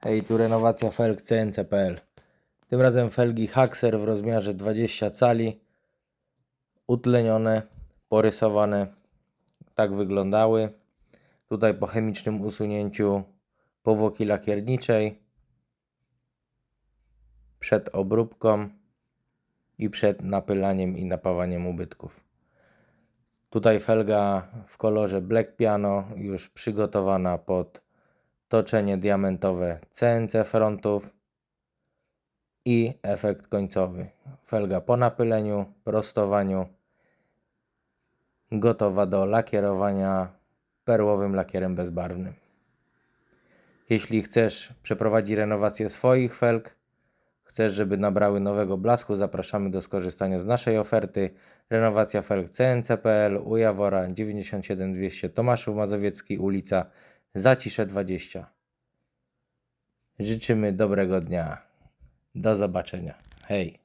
Hej, tu renowacja felg CNC.pl. Tym razem felgi Haxer w rozmiarze 20 cali. Utlenione, porysowane. Tak wyglądały. Tutaj po chemicznym usunięciu powłoki lakierniczej. Przed obróbką i przed napylaniem i napawaniem ubytków. Tutaj felga w kolorze Black Piano, już przygotowana pod toczenie diamentowe CNC frontów i efekt końcowy. Felga po napyleniu, prostowaniu, gotowa do lakierowania perłowym lakierem bezbarwnym. Jeśli chcesz przeprowadzić renowację swoich felg, chcesz, żeby nabrały nowego blasku, zapraszamy do skorzystania z naszej oferty. Renowacja felg CNC.pl u Jawora 97200 Tomaszów Mazowiecki, ulica Zacisze 20. Życzymy dobrego dnia. Do zobaczenia. Hej.